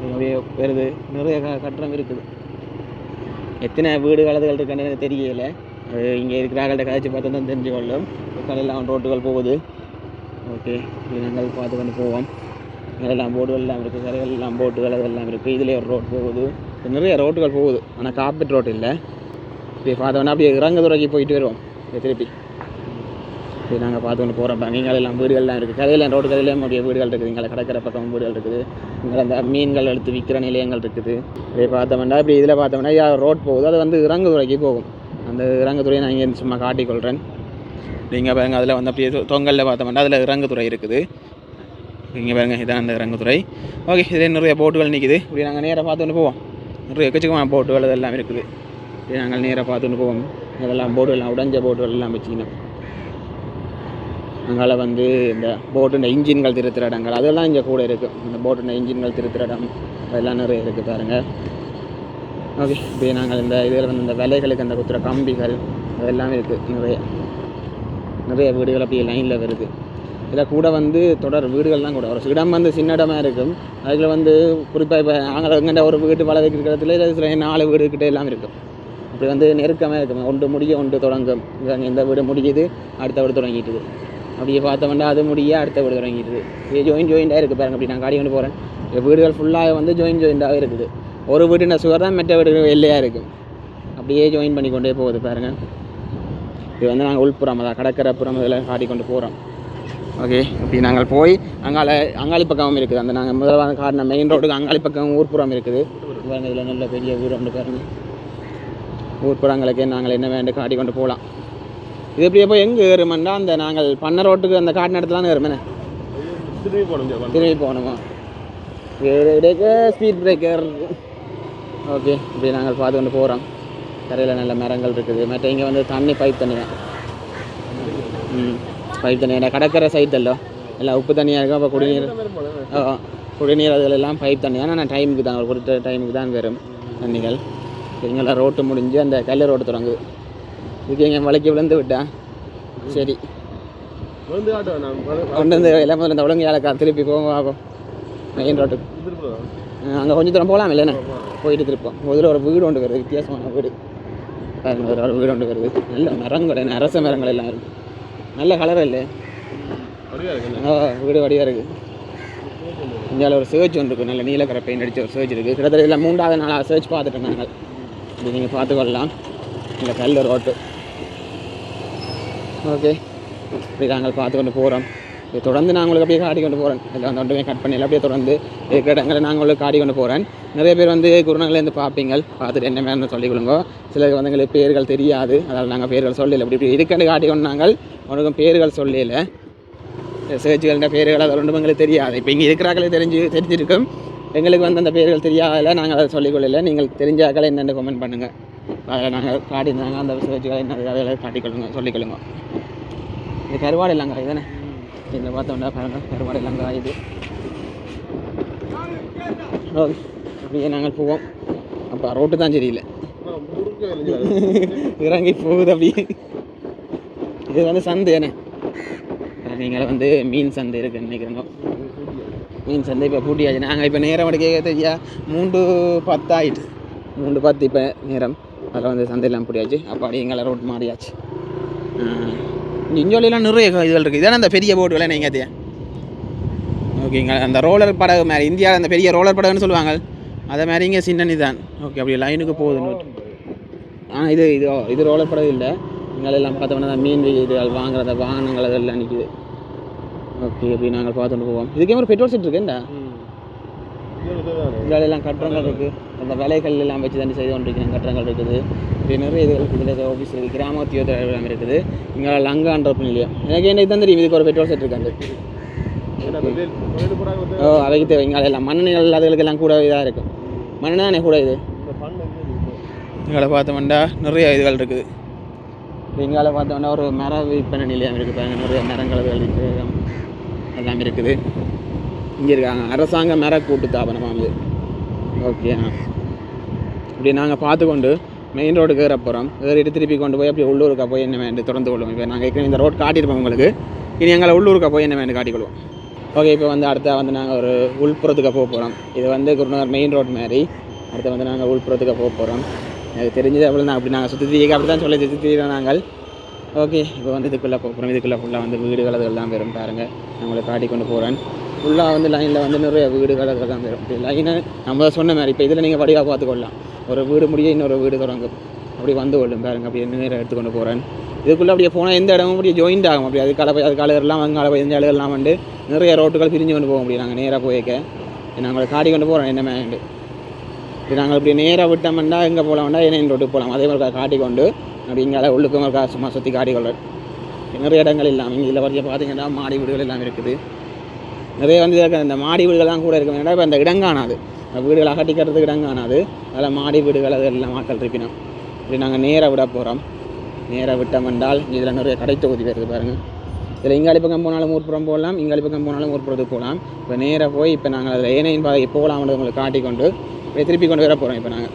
S1: நிறைய அப்படியே வருது நிறைய க கட்டடம் இருக்குது. எத்தனை வீடு கலதுகள் இருக்குன்னு எனக்கு தெரியல. அது இங்கே இருக்கிறார்கள்ட்ட கதைச்சு பார்த்து தான் தெரிஞ்சு கொள்ளும் கடையெல்லாம் ரோட்டுகள் போகுது. ஓகே இது நாங்கள் பார்த்து கொண்டு போவோம். எல்லாம் போர்டுகள் எல்லாம் இருக்குது கரைகள் எல்லாம் போட்டுகள் அதெல்லாம் இருக்குது இதுலேயே ஒரு ரோட் போகுது. நிறைய ரோட்டுகள் போகுது. ஆனால் காப்பீட் ரோட் இல்லை. இப்படி பார்த்தோன்னா அப்படியே இறங்குதுறைக்கு போயிட்டு வருவோம். திருப்பி. இப்படி நாங்கள் பார்த்து கொண்டு போகிறோம் இங்கே எல்லாம் வீடுகள்லாம் இருக்குது கதையில ரோடு கரையிலேயும் அப்படியே வீடுகள் இருக்குது. இங்கே கடற்கரை பக்கம் வீடுகள் இருக்குது. இங்கே அந்த மீன்கள் எடுத்து விற்கிற நிலையங்கள் இருக்குது. இப்படி பார்த்தோம்னா இப்படி இதில் பார்த்தோம்னா ரோட் போகுது. அது வந்து இறங்குதுறைக்கு போகும். அந்த இறங்குதுறையை நான் இங்கே சும்மா காட்டிக்கொள்கிறேன் நீங்கள் பாருங்க அதில் வந்து அப்படியே தொங்கலில் பார்த்தோம்னா அதில் இறங்குதுறை இருக்குது. இங்கே பாருங்கள் இதான் அந்த இறங்குதுறை. ஓகே இதில் நிறைய போட்டுகள் நிற்கிது இப்படி நாங்கள் நேராக பார்த்துட்டு போவோம். நிறைய எக்கச்சக்கமான போட்டுகள் இதெல்லாம் இருக்குது. நாங்கள் நேராக பார்த்துட்டு போவோம். இதெல்லாம் போட்டுகள்லாம் உடஞ்ச போட்டுகள் எல்லாம் வச்சுக்கணும் அங்கால வந்து இந்த போட்டுன்ற இன்ஜின்கள் திருத்துற இடங்கள் அதெல்லாம் இங்கே கூட இருக்குது இந்த போட்டு இன்ஜின்கள் திருத்துற இடம் அதெல்லாம் நிறைய இருக்குது பாருங்கள் ஓகே இப்போ நாங்கள் இந்த இதில் வந்து இந்த விலைகளுக்கு அந்த குத்துற கம்பிகள் அதெல்லாம் இருக்குது நிறைய நிறைய வீடுகள் அப்படியே லைனில் வருது. இதில் கூட வந்து தொடர் வீடுகள் தான் கூட. ஒரு இடம் வந்து சின்ன இடமா இருக்கும். அதில் வந்து குறிப்பாக இப்போ நாங்கள் எங்கேண்ட ஒரு வீட்டு வள வைக்கிறதுல இதில் சில நாலு வீடு கிட்டே எல்லாம் இருக்கும். அப்படி வந்து நெருக்கமாக இருக்கும். ஒன்று முடிய ஒன்று தொடங்கும். இந்த வீடு முடியுது அடுத்த வீடு தொடங்கிட்டுது. அப்படியே பார்த்தோம்னா அது முடிய அடுத்த வீடு தொடங்கிடுது இது ஜாயின் ஜாயிண்டாக இருக்குது பாருங்க. அப்படி நான் காடி கொண்டு போகிறேன் வீடுகள் ஃபுல்லாக வந்து ஜாயின் ஜாயிண்டாகவே இருக்குது. ஒரு வீடுன சுவர் தான் மற்ற வீடு வெள்ளையாக இருக்கும். அப்படியே ஜாயின் பண்ணி கொண்டே போகுது பாருங்கள் இது வந்து நாங்கள் உள்புறம் அதான் கடற்கரை புறம் இதில் காட்டி கொண்டு போகிறோம் ஓகே இப்படி நாங்கள் போய் அங்கால அங்காளி பக்கமும் இருக்குது. அந்த நாங்கள் முதல்ல காரணம் மெயின் ரோடுக்கு அங்காளி பக்கம் ஊர்ப்புறம் இருக்குது. இதில் நல்ல பெரிய வீடு பாருங்க. ஊர்ப்புறங்களுக்கு நாங்கள் என்ன வேண்டும் காட்டி கொண்டு போகலாம். இது இப்படியே போய் எங்கே ஏறுமெண்டா அந்த நாங்கள் பண்ண ரோட்டுக்கு அந்த காட்டு இடத்துல ஏறுமேனே
S2: திரும்பி போனோம்
S1: திரும்பி போகணுமா? இடைக்க ஸ்பீட் பிரேக்கர் ஓகே இப்படி நாங்கள் பார்த்து கொண்டு போகிறோம் கரையில் நல்ல மரங்கள் இருக்குது. மற்ற இங்கே வந்து தண்ணி பைப் தண்ணி தான். ம். பைப் தண்ணி. ஏன்னா கடற்கரை சைட் அல்லோ எல்லாம் உப்பு தண்ணியாக இருக்கும். அப்போ குடிநீர் குடிநீர் அதுல எல்லாம் பைப் தண்ணி. ஆனால் நான் டைமுக்கு தான். கொடுத்த டைமுக்கு தான் வரும் தண்ணிகள். இங்கெல்லாம் ரோட்டு முடிஞ்சு அந்த கல் ரோடு தொடங்குது. இதுக்கு எங்கள் வளைக்கி விழுந்து விட்டா. சரி. கொண்டு வந்து எல்லாம் இந்த ஒழுங்கு திருப்பி போவோம் ஆகும் மெயின் ரோட்டுக்கு. அங்கே கொஞ்சம் தூரம் போகலாம் இல்லைண்ணே போயிட்டு திருப்போம். முதல்ல ஒரு வீடு ஒன்று வருது வித்தியாசமான வீடு. ஒரு வீடு ஒன்று வருது நல்ல மரங்கள் அரச மரங்கள் எல்லாம் இருக்கு. நல்ல கலர் இல்லை. வீடு வடிவாக இருக்குது இந்தியாவில் ஒரு சர்ச் ஒன்று இருக்குது நல்ல நீலக்கரை பெயிண்ட் அடித்த ஒரு சர்ச் இருக்குது கிட்டத்தட்ட இல்லை மூன்றாவது நாளாக சர்ச் பார்த்துட்டு நாங்கள் இது நீங்கள் பார்த்துக்கொள்ளலாம் இந்த கல் ரோட்டு. ஓகே இப்படி நாங்கள் பார்த்து கொண்டு போகிறோம் இது தொடர்ந்து நான் உங்களுக்கு அப்படியே காட்டி கொண்டு போகிறேன் இதில் வந்து ஒன்றுமே கட் பண்ணி அப்படியே தொடர்ந்து இருக்கிற இடங்களை நான் உங்களுக்கு காட்டி கொண்டு போகிறேன் நிறைய பேர் வந்து குருநகர்லேருந்து பார்ப்பீங்க பார்த்துட்டு என்ன மேலே சொல்லிக் கொடுங்க சிலருக்கு வந்து எங்களுக்கு பேர்கள் தெரியாது. அதனால் நாங்கள் பேர்கள் சொல்லலை. இப்படி இப்படி இருக்குன்னு காட்டி கொண்டு நாங்கள் உனக்கும் பேர்கள் சொல்லலை. சேர்ச்சுகள பேர்கள் அது ரெண்டும் எங்களுக்கு தெரியாது. இப்போ இங்கே இருக்கிறாக்களே தெரிஞ்சு தெரிஞ்சிருக்கும். எங்களுக்கு வந்து அந்த பேர்கள் தெரியாதல நாங்கள் அதை சொல்லிக்கொள்ளல. நீங்கள் தெரிஞ்சாக்களை என்னென்னு கமெண்ட் பண்ணுங்கள் அதில் நாங்கள் காட்டியிருந்தாங்க அந்த சேர்ச்சுகளை என்ன காட்டிக்கொள்ளுங்க சொல்லிக்கொள்ளுங்க. இது கருவாடு இல்லைங்க இதுதானே இந்த பார்த்தோம்னா பாருங்க. கருவாடு இல்லைங்க இது ஓகே அப்படியே நாங்கள் போவோம். அப்போ ரோட்டு தான் சரியில்லை. இறங்கி போகுது அப்படியே. இது வந்து சந்தை என்ன நீங்கள் வந்து மீன் சந்தை இருக்குன்னு நினைக்கிறோங்க. மீன் சந்தை இப்போ பூட்டியாச்சு. நாங்கள் இப்போ நேரம் வரைக்கும் தெரியா? மூன்று பத்து ஆயிட்டு மூன்று பத்து இப்போ நேரம். அதில் வந்து சந்தையெல்லாம் பூட்டியாச்சு. அப்போ அப்படியே எங்களை ரோட் மாறியாச்சு இஞ்சோலிலாம் நிறைய இதுகள் இருக்குது இதான அந்த பெரிய போட்டுகளை நீங்கள் அது ஓகேங்க அந்த ரோலர் படகு மாதிரி இந்தியாவில் அந்த பெரிய ரோலர் படகுன்னு சொல்லுவாங்க. அதை மாதிரி இங்கே சின்னனி தான். ஓகே அப்படி லைனுக்கு போகுதுன்னு ஆ இது இது இது ரோலர் படகு இல்லை. இங்கே எல்லாம் பார்த்தோம்னா மீன் இது வாங்குறத வாகனங்கள் அதெல்லாம் நிற்கிது ஓகே அப்படி நாங்கள் பார்த்துட்டு போவோம். இதுக்கே ஒரு பெட்ரோல் செட் இருக்குண்டா
S2: ம்.
S1: எல்லாம் கட்டடங்கள் இருக்குது அந்த விலைகள் எல்லாம் வச்சு தண்ணி செய்து கொண்டிருக்கிறேன் கட்டடங்கள் இருக்குது. இப்படி நிறைய இது இருக்குது. இதில் ஆஃபீஸ் இருக்குது கிராமத்திய எல்லாம் இருக்குது. இங்கே லங்கான்ற நிலையம். எனக்கு என்ன இதுதான் தெரியும். இதுக்கு ஒரு பெட்ரோல் செட்
S2: இருக்காங்க அந்த
S1: ஓ அவைக்கு தேவை. இங்கே எல்லாம் மண்ணெண்ணெய் அதுகளுக்கு எல்லாம் கூட இதாக இருக்கும். மண்ணெண்ணெய் தானே கூட இது?
S2: இந்த பண்ணு
S1: இங்கே பார்த்தோம்னா நிறைய இதுகள் இருக்குது. இங்கால பார்த்தோம்னா ஒரு மர விற்பனை நிலையம் இருக்குது. பாருங்கள் நிறைய மரங்கள் இருக்குது எல்லாம் இருக்குது. இங்கே இருக்காங்க. அரசாங்க மர கூட்டு தாபனமாக வந்து. ஓகே இப்படி நாங்கள் பார்த்து கொண்டு மெயின் ரோடுக்கு ஏற போகிறோம் ஏறிட்டு திருப்பி கொண்டு போய் அப்படி உள்ளூருக்கா போய் என்ன வேண்டு திறந்து கொள்வோம் இப்போ நாங்கள் ஏற்கனவே இந்த ரோட் காட்டியிருப்போம் உங்களுக்கு. இனி எங்களை உள்ளூருக்கா போய் என்ன வேண்டு காட்டிக்கொள்வோம் ஓகே இப்போ வந்து அடுத்த வந்து நாங்கள் ஒரு உள்புறத்துக்கு போக போகிறோம் இது வந்து குருநகர் மெயின் ரோட் மாதிரி. அடுத்து வந்து நாங்கள் உள்புறத்துக்கு போக போகிறோம் எனக்கு தெரிஞ்சது அப்படி தான். அப்படி நாங்கள் சுற்றி திரிக்க அப்படி தான் சொல்லி சுற்றி திரிகிறோம் நாங்கள். ஓகே இப்போ வந்து இதுக்குள்ளே போக போகிறோம் இதுக்குள்ளே ஃபுல்லாக வந்து வீடுகள் அதெல்லாம் வெறும் பாருங்கள் நான் உங்களை காட்டி கொண்டு போகிறேன் ஃபுல்லாக வந்து லைனில் வந்து நிறைய வீடுகள் தான் வரும். இப்படி லைனை நம்ம சொன்ன மாதிரி இப்போ இதில் நீங்கள் வடிவாக பார்த்துக்கொள்ளலாம். ஒரு வீடு முடிய இன்னொரு வீடு தொடங்கும். அப்படி வந்து கொள்ளும் பாருங்க அப்படியே நேரம் எடுத்துக்கொண்டு போகிறேன் இதுக்குள்ளே அப்படியே போனால் எந்த இடமும் அப்படியே ஜாயிண்ட் ஆகும் அப்படி அது கலவை அது கலர்லாம் அங்கே கலவை இந்த இடங்கள்லாம் வந்து நிறைய ரோட்டுகள் பிரிஞ்சு கொண்டு போக முடியும். நாங்கள் நேராக போயிருக்க. நாங்களை காடி கொண்டு போகிறோம் என்ன மேண்டு இப்போ நாங்கள் இப்படி நேராக விட்டோம்னா எங்கே போகலாம்னா என்ன ரோட்டுக்கு போகலாம் அதே மாதிரி காட்டி கொண்டு அப்படி இங்கே உள்ளுக்கு சும்மா சுற்றி காட்டி கொள்ளும் நிறைய இடங்கள் இல்லாமல் இங்கே இதில் வரைக்கும் பார்த்தீங்கன்னா மாடி வீடுகள் எல்லாம் இருக்குது. நிறைய வந்து இருக்க. இந்த மாடி வீடுகள்லாம் கூட இருக்கும் ஏன்னா இப்போ அந்த இடம் காணாது. வீடுகள் அகட்டிக்கிறதுக்கு இடம் காணாது. அதில் மாடி வீடுகள் அது எல்லாம் மாக்கள் இருப்பினோம். இப்படி நாங்கள் நேராக விட போகிறோம் நேராக விட்டோம் என்றால் இதில் நிறைய கடை தொகுதி வருது பாருங்கள் இதில் இங்காளி பக்கம் போனாலும் ஊர்ப்புறம் போகலாம். இங்காளி பக்கம் போனாலும் ஊர்ப்புறத்துக்கு போகலாம். இப்போ நேராக போய் இப்போ நாங்கள் அதில் ஏனையின் பாதை போகலாம்னு உங்களுக்கு காட்டிக்கொண்டு இப்போ திருப்பி கொண்டு வர போகிறோம் இப்போ நாங்கள்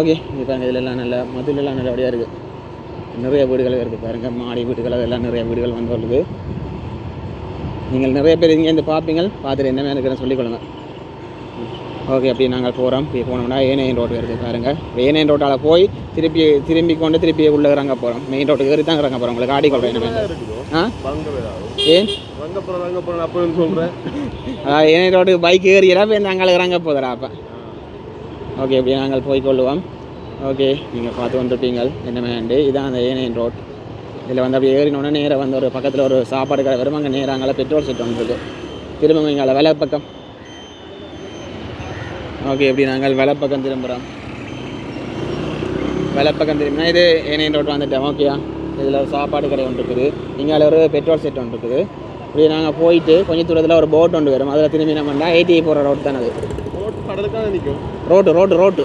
S1: ஓகே. இப்போ இதிலெல்லாம் நல்ல மதுலெல்லாம் நல்லபடியாக இருக்குது நிறைய வீடுகள் இருக்குது பாருங்கள் மாடி வீடுகள் அதெல்லாம் நிறைய வீடுகள் வந்து வருது. நீங்கள் நிறைய பேர் இங்கேருந்து பார்ப்பீங்க பார்த்துட்டு என்ன இருக்குன்னு சொல்லிக்கொள்ளுங்க. ஓகே அப்படி நாங்கள் போகிறோம் இப்படி போனோம்னா ஏனையன் ரோடு வருது பாருங்கள் ஏனையன் ரோட்டால் போய் திருப்பி திரும்பி கொண்டு திருப்பி உள்ளே இறங்க போகிறோம் மெயின் ரோட்டுக்கு ஏறி தான் இறங்க போகிறோம் உங்களுக்கு ஆடி
S2: இருக்குதோ?
S1: ஆ? ஏன்? அதாவது ஏனையன் ரோட்டுக்கு பைக் ஏறியடா போய் நாங்கள் இறங்க போதுடா அப்போ. ஓகே இப்படி நாங்கள் போய் கொள்ளுவோம் ஓகே நீங்கள் பார்த்து வந்துருப்பீங்க என்ன வேண்டு? இதான் அந்த ஏனையன் ரோட் இதில் வந்து அப்படியே ஏறினோடனே நேராக வந்து ஒரு பக்கத்தில் ஒரு சாப்பாடு கடை வரும் அங்கே நேராக அங்கே பெட்ரோல் செட் வந்துருக்கு. திரும்ப இங்கே வேலை பக்கம். ஓகே இப்படி நாங்கள் வேலை பக்கம் திரும்புகிறோம் வெள்ளப்பக்கம் திரும்பினா இது ஏனையன் ரோட் வந்துட்டோம். ஓகேயா இதில் ஒரு சாப்பாடு கடை ஒன்று இருக்குது இங்கே ஒரு பெட்ரோல் செட் ஒன்று இருக்குது இப்படி நாங்கள் போயிட்டு கொஞ்சம் தூரத்தில் ஒரு போட் ஒன்று வரும். அதில் திரும்பி நம்ம ஏடிஐ போகிற ரோட் தானே அது. ரோட்டு ரோட்டு ரோட்டு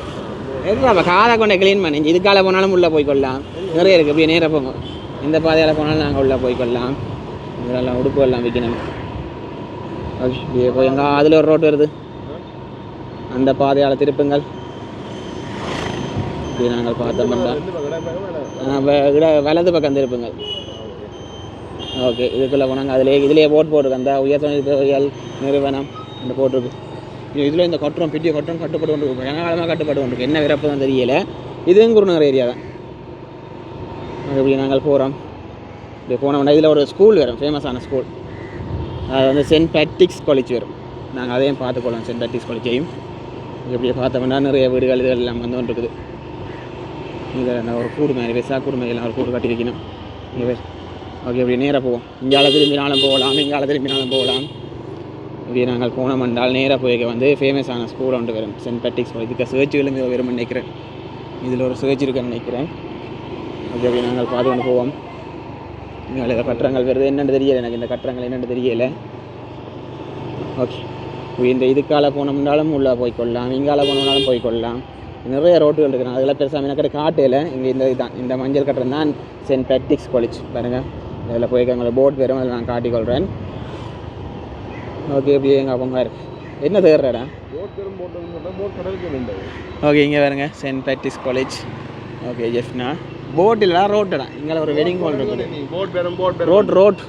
S1: அப்போ காதை கொண்டே க்ளீன் பண்ணி இதுக்கால போனாலும் உள்ளே போய்க்கொள்ளலாம் நிறைய இருக்குது இப்படி நேராக போங்க. இந்த பாதையால் போனாலும் நாங்கள் உள்ளே போய்க்கொள்ளலாம். இதெல்லாம் உடுப்பு எல்லாம் விற்கணும் ஓகே போய் எங்கே அதில் ஒரு ரோட்டு வருது. அந்த பாதையால் திருப்புங்கள். இப்படி நாங்கள் பார்த்தோம்னா வலது பக்கம் திருப்புங்கள். ஓகே இதுக்குள்ளே போனாங்க. அதிலே இதுலேயே போட் போட்டிருக்கு. அந்த உயர்த்தொழில் நிறுவனம் அந்த போட்டிருக்கு இதில் இந்த கட்டுறம் பெரிய கட்டுறம் கட்டுப்பட்டு கொண்டு இருக்கு காலமாக கட்டுப்பட்டு கொண்டு என்ன விறப்பு தான் தெரியல. இதுவும் குருநகர் ஏரியா தான் மறுபடியும் நாங்கள் போகிறோம் இப்படி போனோம்னா இதில் ஒரு ஸ்கூல் வரும் ஃபேமஸான ஸ்கூல் அது வந்து சென்ட் பேட்ரிக்ஸ் காலேஜ் வரும். நாங்கள் அதையும் பார்த்துக்கொள்ளோம் சென்ட் பேட்ரிக்ஸ் காலேஜையும் இப்படியே பார்த்தோம்னா நிறைய வீடுகள் இதுகள் எல்லாம் வந்து இருக்குது இதில் நான் ஒரு கூடு மாதிரி வெசா கூடு மாதிரி எல்லாம் ஒரு கூடு கட்டி வைக்கணும் இங்கே ஓகே இப்படி நேராக போவோம். இங்கால திரும்பினாலும் போகலாம் இங்கால திரும்பினாலும் போகலாம். இப்படி நாங்கள் போனோம் என்றால் நேராக போய் வந்து ஃபேமஸான ஸ்கூல் ஒன்று வரும் சென்ட் பேட்ரிக்ஸ் இதுக்கு சர்ச்சுகளும் விழுந்து வரும்னு நினைக்கிறேன். இதில் ஒரு சர்ச் இருக்குன்னு நினைக்கிறேன். அப்படி நாங்கள் பார்த்து கொண்டு போவோம். இங்கே கட்டுறங்கள் வருது. என்னென்னு தெரியல. எனக்கு இந்த கட்டுறங்கள் என்னென்னு தெரியல. ஓகே இந்த இதுக்கால போனோம்னாலும் உள்ளே போய்க்கொள்ளலாம் இங்கால போனோம்னாலும் போய்க்கொள்ளலாம் நிறைய ரோட்டுகள் இருக்குது. அதெல்லாம் பெருசாக எனக்கு காட்டையில் இங்கே இந்த இதுதான் இந்த மஞ்சள் கட்டுறது தான் சென்ட் பேட்ரிக்ஸ் காலேஜ் பாருங்கள் இதில் போய் எங்களோட போட் வரும். அதில் நான் காட்டிக்கொள்கிறேன். ஓகே இப்படி எங்கள் அப்பங்க இருக்கு என்ன
S2: நின்றது
S1: ஓகே இங்கே பாருங்க. Saint Patrick's college okay Jaffna. Boat இல்லை ரோட்டடா இங்கே ஒரு வெட்டிங் ஹால் இருக்குது.
S2: போட் போட் பெரும்
S1: ரோட் ரோட்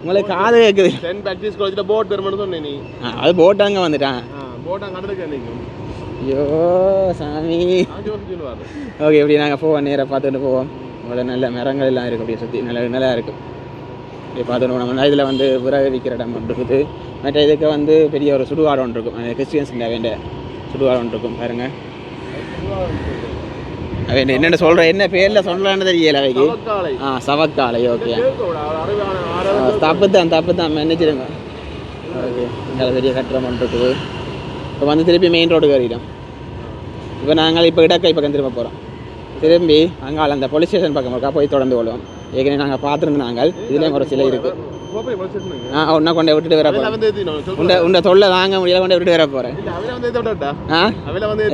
S1: உங்களுக்கு காது கேட்குது
S2: சென்ட் பேட்ரிஸ் காலேஜில் போட் பெரும்னு சொன்னேன் நீ.
S1: அது போட் அங்கே வந்துட்டான்.
S2: ஆ போட்டா கடலுக்கு
S1: ஐயோ சாமி. ஓகே இப்படி நாங்கள் போவோம் நேராக பார்த்துட்டு போவோம். உங்களோட நல்ல மரங்கள் எல்லாம் இருக்குது அப்படியே சுற்றி நல்ல நல்லா இருக்குது இப்படி பார்த்துட்டு போனோம்னா இதில் வந்து விறகு விற்கிற இடம் ஒன்று இருக்குது. மற்ற இதுக்கு வந்து பெரிய ஒரு சுடுகாடு ஒன்று இருக்கும். கிறிஸ்டியன்ஸ் வேண்டிய சுடுகாடு ஒன்று இருக்கும். பாருங்க. அவன் என்னென்ன சொல்கிற என்ன பேரில் சொல்கிறான்னு தெரியல அவைக்கு ஆ சவக்காலை ஓகே தப்பு தான் தப்பு தான் மன்னிச்சிடுங்க. ஓகே. இங்கே பெரிய ஒன்று இருக்குது. இப்போ வந்து திருப்பி மெயின் ரோடு ஏறிடும் இப்போ நாங்கள் இப்போ இடக்கை பக்கம் திரும்ப போகிறோம் திரும்பி அங்கால அந்த போலீஸ் ஸ்டேஷன் பக்கம் இருக்கா போய் தொடர்ந்து கொள்வோம். ஏற்கனவே நாங்கள் பார்த்துருந்து நாங்கள். இதுலேயும் ஒரு சிலை இருக்குது ஒன்றை கொண்டு விட்டுட்டு வர
S2: சொல்லு
S1: உண்ட உண்ட தொல்லை தாங்க முடியல கொண்டு விட்டுட்டு வர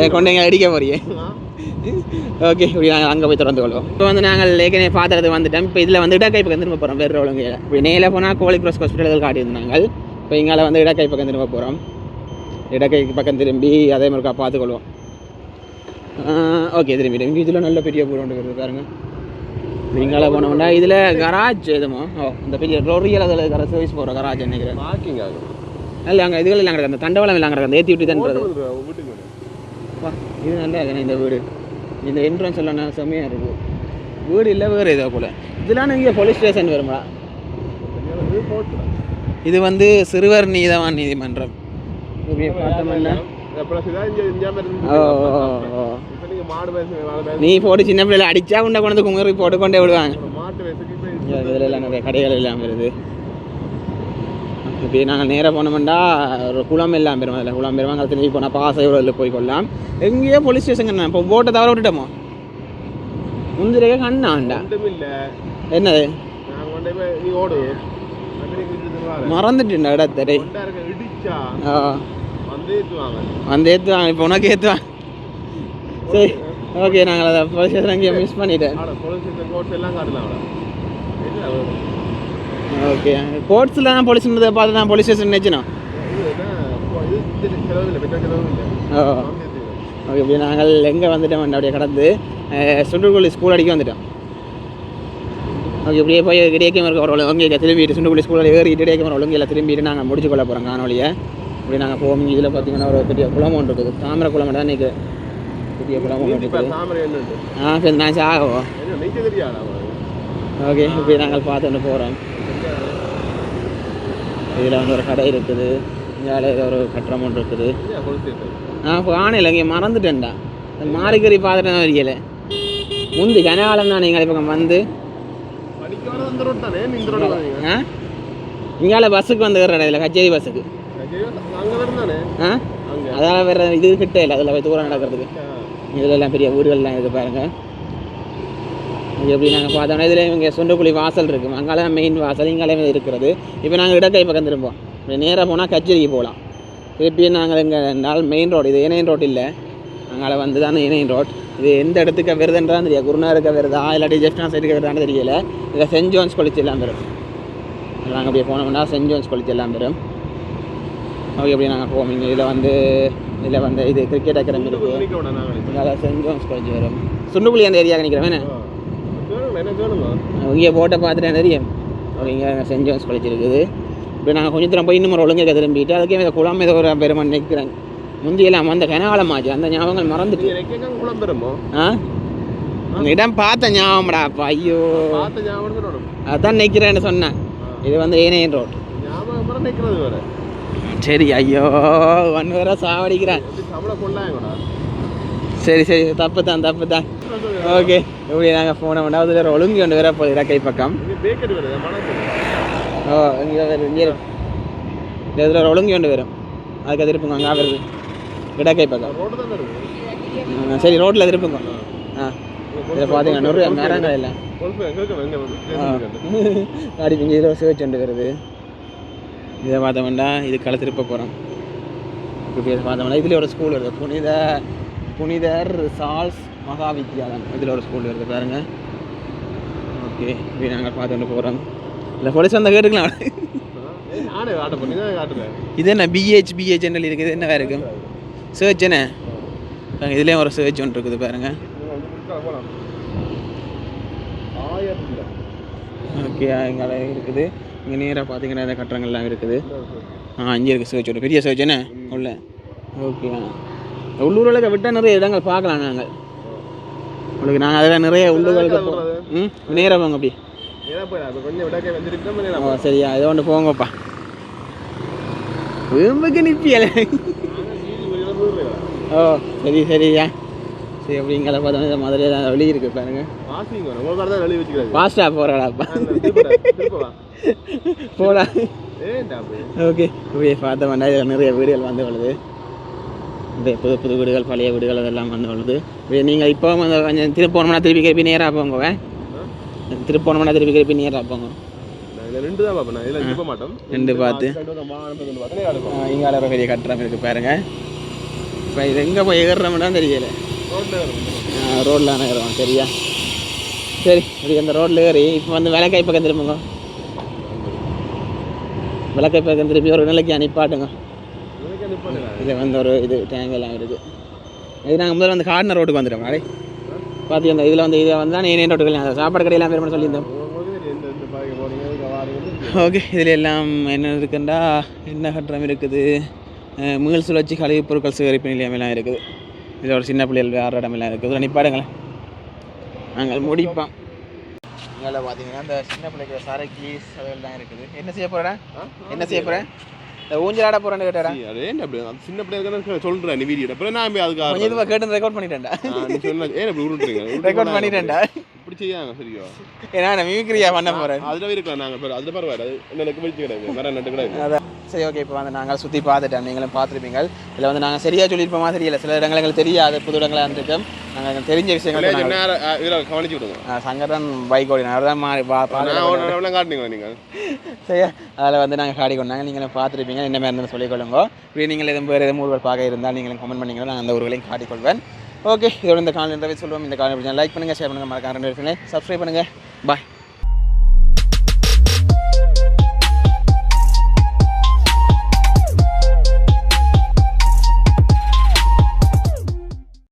S1: ஏ, கொண்டு எங்கே அடிக்க போறியே. ஓகே இப்படி நாங்கள் அங்கே போய் தொடர்ந்து கொள்வோம். இப்போ வந்து நாங்கள் ஏற்கனவே பார்த்துறது வந்துட்டோம். இப்போ இதில் வந்து இடக்கை பக்கம் திரும்ப போகிறோம் வேறு இப்படி நேரில் போனால் கோழி ப்ரஸ் ஹாஸ்பிட்டல்கள் காட்டியிருந்தாங்க இப்போ இங்கால வந்து இடக்கை பக்கம் திரும்ப போகிறோம் இடக்கை பக்கம் திரும்பி அதே மாதிரிக்கா பார்த்துக்கொள்வோம். ஓகே திரும்பி இதில் நல்ல பெரிய பூர் ஒன்று வருது இங்கால போனோம்னா இதில் கராஜ் எதுமோ ஓ இந்த பெரிய லொரியல் அதில் இருக்கிற சர்வீஸ் போகிற கராஜ் நினைக்கிறேன்
S2: மார்க்கிங் ஆகும்
S1: இல்லை அங்கே இதுகள் எல்லாம் கிடக்கு அந்த தண்டவாளம் எல்லாம் கிடக்கு அந்த ஏற்றி விட்டு
S2: வந்து.
S1: வா இது நல்லா இருக்குண்ணே இந்த வீடு இந்த என்ட்ரன்ஸ் எல்லாம் செம்மையாக இருக்குது வீடு இல்லை வேறு ஏதோ போல் இதெல்லாம் இங்கே போலீஸ் ஸ்டேஷன் வருமா
S2: இது
S1: வந்து சிறுவர் நீதவான் நீதிமன்றம் பார்த்தோம்னா
S2: இங்க மாதிரி
S1: ஓ
S2: இப்ப
S1: நீ போட்டு சின்ன பிள்ளைல அடிச்சா உண்டை கொண்டு குங்குறி போட்டு கொண்டே விடுவாங்க.
S2: இப்ப
S1: இதில் எல்லாம் நிறைய கடைகள் எல்லாம் வருது. இப்படி நாங்கள் நேராக போனோம்னா ஒரு குளம் எல்லாம் பெறும். அதில் குளம் பெறுவாங்க திரும்பி போனால் பாசை உள்ள போய் கொள்ளலாம். எங்கேயோ போலீஸ் ஸ்டேஷன் இப்போ போட்டை தவிர விட்டுட்டோமோ? முந்திரிக்க கண்ணாண்டா? என்னது. மறந்துட்டேன்டா இடத்தடை
S2: வந்து
S1: ஏற்றுவாங்க இப்போ உனக்கு ஏற்றுவாங்க சரி ஓகே நாங்கள் அதை போலீஸ் ஸ்டேஷன் அங்கேயே மிஸ் பண்ணிட்டேன். ஓகே கோர்ட்ஸில் தான் போலீஸ் பார்த்து தான் போலீஸ் ஸ்டேஷன் நினச்சினோம் ஓ. ஓகே இப்படி நாங்கள் எங்கே வந்துட்டோம் அப்படியே கடந்து சுண்டுக்குழி ஸ்கூல் அடிக்க வந்துட்டோம். ஓகே இப்படியே போய் இடையக்கம் இருக்க ஒரு ஒழுங்கு திரும்பிட்டு சுண்டுக்குழி ஸ்கூலில் ஏறிட்டு இடையக்கம் ஒரு ஒழுங்கு திரும்பிட்டு நாங்கள் முடிச்சு கொள்ள போகிறோம் காணொலியை. இப்படி நாங்கள் போவோம். இதில் பார்த்தீங்கன்னா ஒரு பெரிய குளம் ஒன்று இருக்குது. தாமரை குளம் தான் நிற்குது ஆ சரி நான்
S2: அவனுக்கு?
S1: ஓகே இப்படி நாங்கள் பார்த்துட்டு போகிறோம் இதில் வந்து ஒரு கடை இருக்குது. ஏதோ ஒரு கட்டடம் ஒன்று இருக்குது. நான் காணையில் இங்கே மறந்துட்டேன்டா. மாறிக்கறி பார்த்துட்டு வரையல முந்தி கனகாலம் தான் நீங்கள் இப்போ வந்து. ஆ? இங்கால பஸ்ஸுக்கு வந்து வர்ற இதில் கச்சேரி பஸ்ஸுக்கு. ஆ? அதால் வேறு இது கிட்ட இல்லை அதில் போய் தூரம் நடக்கிறதுக்கு. இதிலெல்லாம் பெரிய ஊர்கள்லாம் இருக்குது பாருங்கள் இங்கே எப்படி நாங்கள் பார்த்தோம்னா இதில் இங்கே சுண்டக்குழி வாசல் இருக்குது அங்கால மெயின் வாசல் இங்கே இருக்கிறது. இப்போ நாங்கள் இடக்கை பக்கம் திரும்போம் இப்போ நேராக போனால் கச்சேரிக்கு போகலாம். திருப்பி நாங்கள் இங்கே நாள் மெயின் ரோடு இது இணையன் ரோடு இல்லை. அங்கால வந்து தான் இணையன் ரோட் இது எந்த இடத்துக்கு வருதுன்றதான் தெரியாது. குருநாருக்கு வருதா இல்லாட்டி ஜெஃப்னா சைடுக்கு வருதான்னு தெரியல. இதில் சென்ட் ஜோன்ஸ் கொலிச்சு எல்லாம் வரும். நாங்கள் அப்படியே போனோம்னா சென்ட் ஜோன்ஸ் கொலிச்சு எல்லாம் வரும். ஓகே அப்படியே நாங்கள் போவோம். இங்கே இதில் வந்து இதில் வந்து இது கிரிக்கெட் அகாடமி இருக்குது இங்கே சென்ட் ஜோன்ஸ் காலேஜ் வரும். சுண்டுக்குழி அந்த ஏரியா நினைக்கிறேன் இங்கே போட்டை பார்த்துட்டு தெரியும். இங்கே சென்ட் ஜோன்ஸ் காலேஜ் இருக்குது. இப்போ நாங்கள் கொஞ்சம் தூரம் போய் இன்னும் ஒரு ஒழுங்கு திரும்பிட்டு அதுக்கே இந்த குளம் ஏதோ ஒரு பெருமன் நிற்கிறேன் முந்தியெல்லாம் அந்த கனகாலமாச்சு அந்த ஞாபகங்கள் மறந்துட்டு.
S2: குளம் பெறுமோ
S1: ஆ? இடம் பார்த்த ஞாபகம்டா அப்பா. ஐயோ. அதான் நிற்கிறேன்னு சொன்னேன். இது வந்து ஏனையன் ரோட்
S2: ஞாபகம் நிற்கிறது வேற.
S1: சரி ஐயோ ஒன் வேற சாவடிக்கிறேன். சரி சரி தப்பு தான் தப்பு தான் ஓகே இப்படி நாங்கள் போனோம்னா அதில் ஒழுங்கு கொண்டு வர போகுது இடக்கை பக்கம். ஓ இங்கே வரும் இங்கே இதில் ஒழுங்கு கொண்டு வரும் அதுக்கு திருப்புங்க அங்கே வருது இடக்கை பக்கம். சரி ரோட்டில் திருப்புங்க. ஆ இதில் பார்த்தீங்கன்னா நிறைய மரங்கள் இல்லை.
S2: கொழுப்பு எங்க இருக்கு? எங்க வந்து
S1: ஆ. [laughs] அடி இங்கே இதில் சிவச்சு கொண்டு வருது. இதை பார்த்தோம்னா இது களை திருப்ப போகிறோம் இப்படி பார்த்தோம்னா இதில் ஒரு ஸ்கூல் இருக்குது புனித புனிதர் சால்ஸ் மகா வித்யாலயம் இதில் ஒரு ஸ்கூல் இருக்குது பாருங்க. ஓகே இப்படி நாங்கள் பார்த்துட்டு போகிறோம் இல்லை போலீஸ் வந்தால் கேட்டுக்கலாம். இது என்ன பிஹெச் பிஹெச்என்எல் இருக்குது? என்ன வேறு இருக்கும் சர்ச் என்ன? இதுலேயும் ஒரு சர்ச் ஒன்று இருக்குது பாருங்க.
S2: போலாம் ஆயிரம் இல்லை
S1: ஓகே இங்கே இருக்குது. இங்கே நேராக பார்த்தீங்கன்னா இந்த கட்டடங்கள்லாம் இருக்குது. ஆ இங்கே இருக்குது சர்ச் ஒன்று பெரிய சர்ச் என்ன? உள்ள. ஓகே உள்ளூரில் விட்டால் நிறைய இடங்கள் பார்க்கலாம் நாங்கள் உங்களுக்கு நாங்கள் அதில் நிறைய உள்ளூர்களுக்கு ம்? நேராக போங்க அப்படி. சரியா. ஏதோ ஒன்று போங்கப்பா. வீம்புக்கு நிற்பியல ஓ சரி சரியா. சரி அப்படிங்கிற பார்த்தோன்னா இந்த மாதிரி வெளியே இருக்குது பாருங்க ஃபாஸ்ட்டாக போகிறாடாப்பா [laughs] போடா. ஓகே இப்படியே பார்த்தோம்னா இதில் நிறைய வீடுகள் வந்து வருது. இந்த புது புது வீடுகள் பழைய வீடுகள் அதெல்லாம் வந்து வருது. இப்படி நீங்கள் இப்போ வந்து கொஞ்சம் திருப்பி போனோம்னா திருப்பி திருப்பி நேராக போங்க திருப்பி போனோம்னா திருப்பி திருப்பி நேராக போங்க.
S2: ரெண்டு தான் பார்ப்பேன் இதில் மாட்டோம்.
S1: ரெண்டு பார்த்து.
S2: பார்த்தே அடுக்கும்
S1: இங்கே ஒரு பெரிய கட்டுறம் இருக்குது பாருங்க. இப்போ இது எங்கே போய் ஏறுறோம்னா தெரியல.
S2: ரோட்டில்
S1: ரோட்டில் ஏறுவோம் சரியா? சரி இப்படி அந்த ரோட்டில் ஏறி இப்போ வந்து விளக்கை பக்கம் திரும்புங்க. விளக்கை பக்கம் திருப்பி ஒரு நிலைக்கு அனுப்பாட்டுங்க. இதில் வந்து ஒரு இது டேங்க் எல்லாம் இருக்குது இது நாங்கள் முதல்ல வந்து கார்னர் ரோட்டுக்கு வந்துட்டோம். அடே. பார்த்து அந்த இதில் வந்து இதை வந்து தான் நேன் ரோட்டுக்கு சாப்பாடு கடையெல்லாம் பேர் சொல்லியிருந்தோம். ஓகே இதில் எல்லாம் என்ன இருக்குண்டா? என்ன கட்டுறம் இருக்குது? மீள் சுழற்சி கழிவுப் பொருட்கள் சேகரிப்பு நிலையமெல்லாம் இருக்குது. ஒரு சின்ன பிள்ளைகள் வேறு இடமெல்லாம் இருக்குது. இதில் நிப்பாடுங்களேன் நாங்கள் முடிப்போம். இங்கே பார்த்தீங்கன்னா இந்த சின்ன பிள்ளைக்கு சரக்கி அதெல்லாம் இருக்குது. என்ன செய்ய போகிறேன் என்ன செய்ய போகிறேன் ஊஞ்சலாட போகிறேன்னு கேட்டாடா.
S2: அது ஏன் அப்படி? சின்ன பிள்ளைங்க சொல்கிறேன் நீ வீடியோ அப்புறம் நான் போய் அதுக்கு
S1: கொஞ்சம் இதுவாக கேட்டு ரெக்கார்ட் பண்ணிட்டேன்டா.
S2: நீ சொன்ன ஏன் இப்படி உருட்டுறீங்க
S1: ரெக்கார்ட் பண்ணிட்டேன்டா.
S2: இப்படி செய்யாங்க சரியா?
S1: ஏன்னா நான் மிமிக்ரியா பண்ண போகிறேன்
S2: அதில் இருக்கலாம் நாங்கள் பேர் அதில் பரவாயில்ல. அது எனக்கு வெளிச்சு கிடையாது. மரம் நட்டு கிடையாது
S1: சரி ஓகே இப்போ வந்து நாங்கள் சுற்றி பார்த்துட்டோம். நீங்களும் பார்த்துருப்பீங்க இதில் வந்து நாங்கள் சரியாக சொல்லியிருப்போமா தெரியல. சில இடங்கள் எங்களுக்கு தெரியாது புது இடங்களாக இருந்திருக்கும். நாங்கள் தெரிஞ்ச விஷயங்கள்
S2: இதில் கவனிச்சு விடுங்க.
S1: சங்கரன் பைக் ஓடி நான் தான் மாறி
S2: காட்டுனீங்களா நீங்கள்?
S1: சரியா? அதில் வந்து நாங்கள் காடி கொண்டாங்க நீங்களும் பார்த்துருப்பீங்க. என்ன மாதிரி இருந்தாலும் சொல்லிக்கொள்ளுங்க இப்படி நீங்கள் எதுவும் வேறு எதுவும் ஊர்கள் பார்க்க இருந்தால் நீங்களும் கமெண்ட் பண்ணிங்கன்னா நான் அந்த ஊர்களையும் காட்டிக்கொள்வேன் ஓகே இதோட இந்த காலையில் சொல்லுவோம் இந்த காலையில் லைக் பண்ணுங்கள் ஷேர் பண்ணுங்கள் மறக்காம ரெண்டு சப்ஸ்கிரைப் பண்ணுங்கள் பாய்